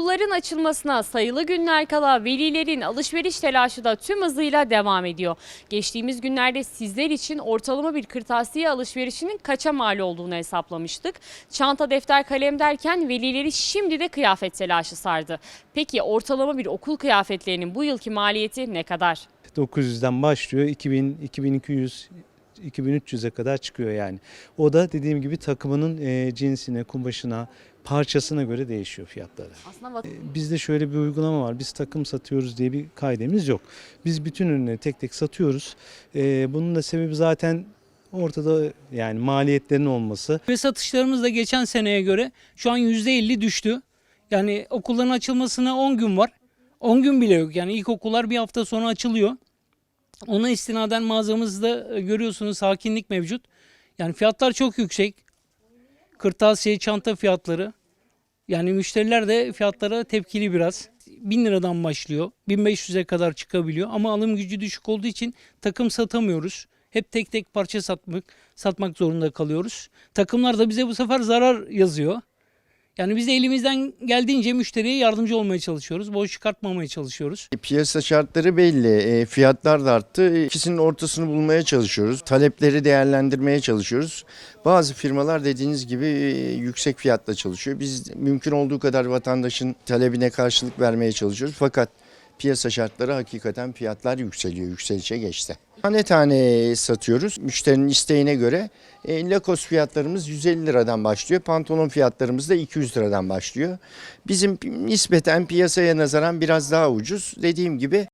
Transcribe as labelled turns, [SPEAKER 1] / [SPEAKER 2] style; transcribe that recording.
[SPEAKER 1] Okulların açılmasına sayılı günler kala velilerin alışveriş telaşı da tüm hızıyla devam ediyor. Geçtiğimiz günlerde sizler için ortalama bir kırtasiye alışverişinin kaça mal olduğunu hesaplamıştık. Çanta, defter, kalem derken velileri şimdi de kıyafet telaşı sardı. Peki ortalama bir okul kıyafetlerinin bu yılki maliyeti ne kadar?
[SPEAKER 2] 900'den başlıyor 2000, 2200, 2300'e kadar çıkıyor yani. O da dediğim gibi takımının e, cinsine, kumaşına, parçasına göre değişiyor fiyatları.
[SPEAKER 1] Aslında
[SPEAKER 2] E, Bizde şöyle bir uygulama var. Biz takım satıyoruz diye bir kaidemiz yok. Biz bütün ürünleri tek tek satıyoruz. E, bunun da sebebi zaten ortada yani maliyetlerin olması.
[SPEAKER 3] Ve satışlarımız da geçen seneye göre şu an %50 düştü. Yani okulların açılmasına 10 gün var. 10 gün bile yok. Yani ilkokullar bir hafta sonra açılıyor. Ona istinaden mağazamızda e, görüyorsunuz sakinlik mevcut. Yani fiyatlar çok yüksek. Kırtasiye, çanta fiyatları. Yani müşteriler de fiyatlara tepkili biraz. 1000 liradan başlıyor. 1500'e kadar çıkabiliyor. Ama alım gücü düşük olduğu için takım satamıyoruz. Hep tek tek parça satmak satmak zorunda kalıyoruz. Takımlar da bize bu sefer zarar yazıyor. Yani biz de elimizden geldiğince müşteriye yardımcı olmaya çalışıyoruz. Boş çıkartmamaya çalışıyoruz.
[SPEAKER 4] Piyasa şartları belli, e, fiyatlar da arttı. İkisinin ortasını bulmaya çalışıyoruz. Talepleri değerlendirmeye çalışıyoruz. Bazı firmalar dediğiniz gibi e, yüksek fiyatla çalışıyor. Biz mümkün olduğu kadar vatandaşın talebine karşılık vermeye çalışıyoruz. Fakat piyasa şartları hakikaten fiyatlar yükseliyor, yükselişe geçti. Tane tane satıyoruz. Müşterinin isteğine göre e, Lacoste fiyatlarımız 150 liradan başlıyor. Pantolon fiyatlarımız da 200 liradan başlıyor. Bizim nispeten piyasaya nazaran biraz daha ucuz. Dediğim gibi